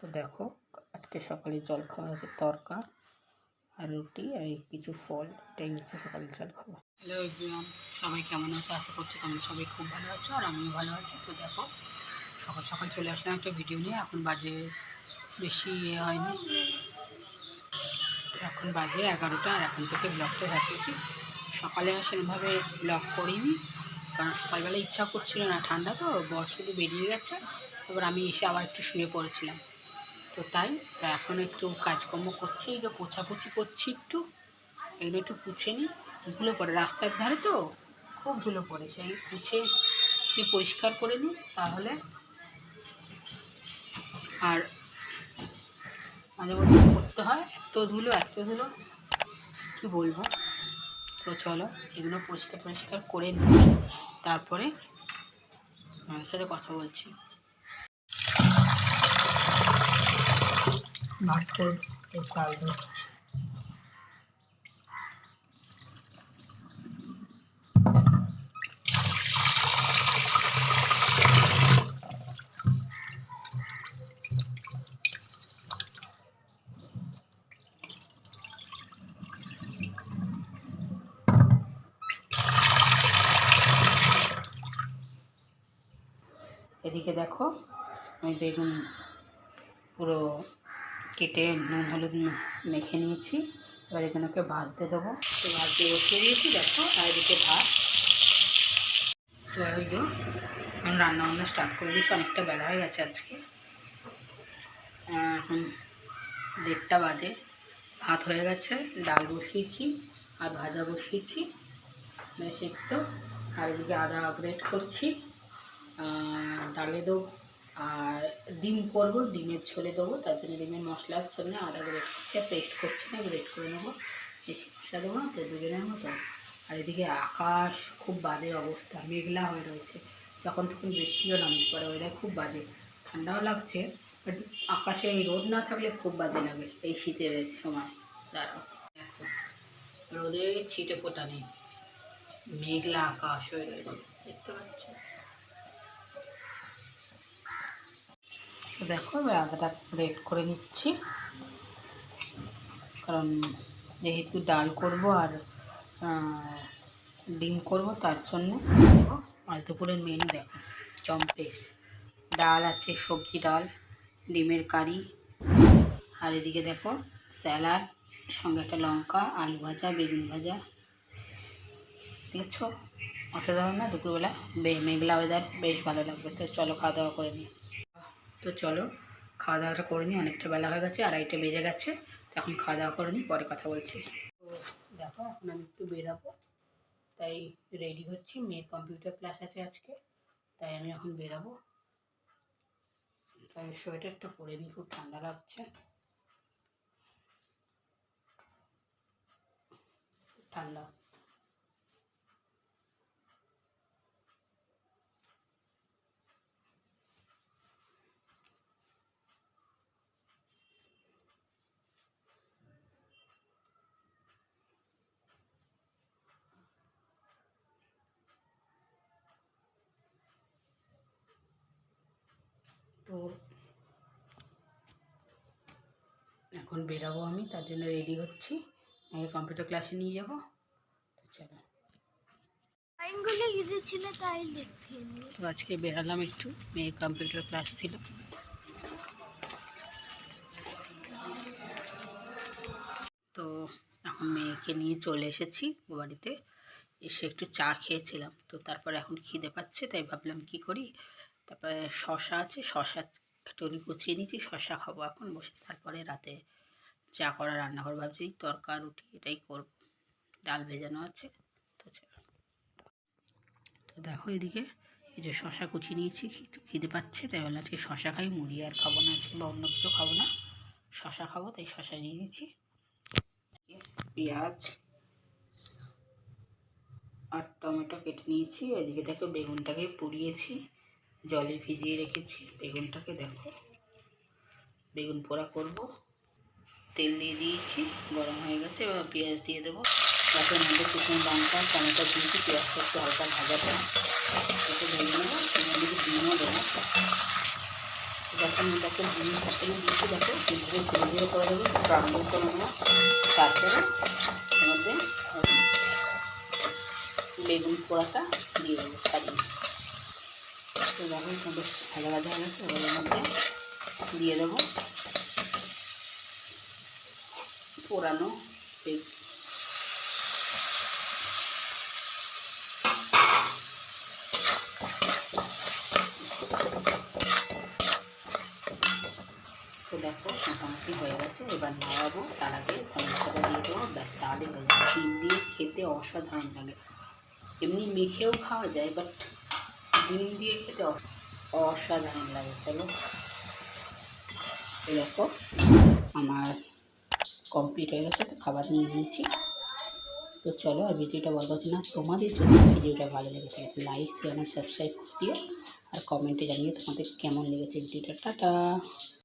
তো দেখো, আজকে সকালে জল খাওয়া হয়েছে তরকা আর রুটি আর কিছু ফল, এটাই হচ্ছে সকালের জল খাওয়া। হ্যালো এভরিওয়ান সবাই কেমন আছো? আশা করছি তোমরা সবাই খুব ভালো আছো আর আমিও ভালো আছি। তো দেখো, সকাল সকাল চলে আসলাম একটা ভিডিও নিয়ে। এখন বাজে বেশি ইয়ে হয়নি। এখন বাজে এগারোটা আর এখন থেকে ব্লগটা করছি। সকালে সেরকমভাবে ব্লগ করিনি, কারণ সকালবেলা ইচ্ছা করছিল না ঠান্ডা, তো বর শুধু বেরিয়ে গেছে। তারপর আমি এসে আবার একটু শুয়ে পড়েছিলাম। তো তাই, তো এখন একটু কাজকর্ম করছি, এই যে পোছাপুছি করছি একটু। এগুলো একটু পুছে নিই। ধুলো পড়ে, রাস্তার ধারে তো? খুব ধুলো পড়ে, সেই পুছে নিয়ে পরিষ্কার করে নিই, তাহলে। আর মাঝে মধ্যে করতে হয়? এত ধুলো এত ধুলো, কি বলব? তো চলো, এগুলো পরিষ্কার পরিষ্কার করে নিই। তারপরে আমার সাথে কথা বলছি। ভাত করে এই এদিকে দেখো আমি বেগুন পুরো কেটে নুন, হলুদ মেখে নিয়েছি। এবার এগুলোকে ভাজতে দেবো। তো ভাজতে বসিয়ে দিয়েছি, দেখো, আর এদিকে ভাত। তো ওই এখন আমি রান্না বান্না স্টার্ট করে দিয়েছি, অনেকটা বেলা হয়ে গেছে আজকে। এখন দেড়টা বাজে। ভাত হয়ে গেছে, ডাল বসিয়েছি, আর ভাজা বসিয়েছি। বেশ একটু। আর এদিকে আদা আপগ্রেড করছি। ডালে দেবো আর ডিম করব ডিমের ছোলে দেবো, তার জন্য ডিমের মশলার জন্য আদা গ্রেট করছি পেস্ট করছি না গ্রেট করে নেব বেশি মশলা দেবো না, তো দুজনের মতো। আর এদিকে আকাশ, খুব বাজে অবস্থা, মেঘলা হয়ে রয়েছে। যখন তখন বৃষ্টিও নামতে পারে ওইটা খুব বাজে। ঠান্ডাও লাগছে বাট আকাশে এই রোদ না থাকলে খুব বাজে লাগে, এই শীতের সময়। দাঁড়াও রোদে ছিটে ফোটা নেই, মেঘলা আকাশ হয়ে রয়েছে, দেখতে পাচ্ছ? দেখো, এবার আদাটা গ্রেট করে নিচ্ছি। কারণ যেহেতু ডাল করব আর ডিম করব, তার জন্য আজ দুপুরের মেনু দেখো চম্পেস ডাল আছে, সবজি ডাল, ডিমের কারি। আর এদিকে দেখো, স্যালাড, সঙ্গে একটা লঙ্কা, আলু ভাজা, বেগুন ভাজা। দেখছ? অসাধারণ না, দুপুরবেলা মেঘলা ওয়েদার বেশ ভালো লাগবে। তো চলো খাওয়া দাওয়া করে নিই। তো চলো খাওয়া দাওয়াটা করে নিই, অনেকটা বেলা হয়ে গেছে, আড়াইটে বেজে গেছে, তো এখন খাওয়া দাওয়া করে নিই, পরে কথা বলছি। তো দেখো, এখন আমি একটু বেরাবো, তাই রেডি হচ্ছি, মেয়ের কম্পিউটার ক্লাস আছে আজকে, তাই আমি এখন বেরাবো। তাই সোয়েটারটা পরে নিই, খুব ঠান্ডা লাগছে। ঠান্ডা। তো এখন বেরাবো আমি তার জন্য রেডি হচ্ছি। আমি কম্পিউটার ক্লাসে নিয়ে যাব তো চলো। ইজি ছিল তাই তো আজকে বেরালাম একটু মেয়ের কম্পিউটার ক্লাস ছিল। তো এখন মেয়েকে নিয়ে চলে এসেছি বাড়িতে। এসে একটু চা খেয়েছিলাম তো তারপর এখন খিদে পাচ্ছে তাই ভাবলাম কি করি? তারপরে শশা আছে, শশা একটু কুচিয়ে নিয়েছি, শশা খাব এখন, বসে তারপরে রাতে চা করা, রান্না করব, ভাবছি এই তরকা, রুটি এটাই করব। ডাল ভেজানো আছে, তো তো দেখো এদিকে, এই যে শশা কুচি নিয়েছি, খিদে পাচ্ছে, তাই বললাম আজকে শশা খাই, মুড়ি আর খাব না আজকে বা অন্য কিছু খাব না। শশা খাব, তাই শশা নিয়ে নিয়েছি। পেঁয়াজ আর টমেটো কেটে নিয়েছি, এদিকে দেখো বেগুনটাকে পুড়িয়েছি। জলে ভিজিয়ে রেখেছি। বেগুনটাকে দেখো। বেগুন পোড়া করব। তেল দিয়ে দিয়েছি, গরম হয়ে গেছে। এবার পেঁয়াজ দিয়ে দেবো। তারপর মধ্যে শুকনো লঙ্কা, টমেটো দিয়েছি। পেঁয়াজটা একটু হালকা ভাজাটা একটু ভেজে নেব মধ্যে ডিমও দেবো। যখন এটাকে ডিম হাতে দিচ্ছি। দেখো কীভাবে ধীরে ধীরে করে দেবো। স্ক্রাম্বল করে নেব। তারপরে মধ্যে বেগুন পোড়াটা দিয়ে দেবো। ছাড়িয়ে। তো এটা বেশ ভাজা ভাজা হয়ে গেছে এর মধ্যে দিয়ে দেবো পোড়ানো বেগুন তো দেখো, মোটামুটি হয়ে গেছে। এবার নাড়াবো, তার আগে দিয়ে দেবো। ব্যাস, তাহলে হয়ে যাবে। ডিম দিয়ে খেতে অসাধারণ লাগে। এমনি মেখেও খাওয়া যায় বাট ডিম দিয়ে খেতে অসাধারণ লাগে, চলো। এরকম আমার কমপ্লিট হয়ে গেছে, তো খাবার নিয়ে নিয়েছি। তো চলো, আর ভিডিওটা বলব না, তোমাদের যদি ভিডিওটা ভালো লেগেছে লাইক শেয়ার সাবস্ক্রাইব করে দিও। আর কমেন্টে জানিয়ে তোমাদের কেমন লেগেছে ভিডিওটা। টাটা!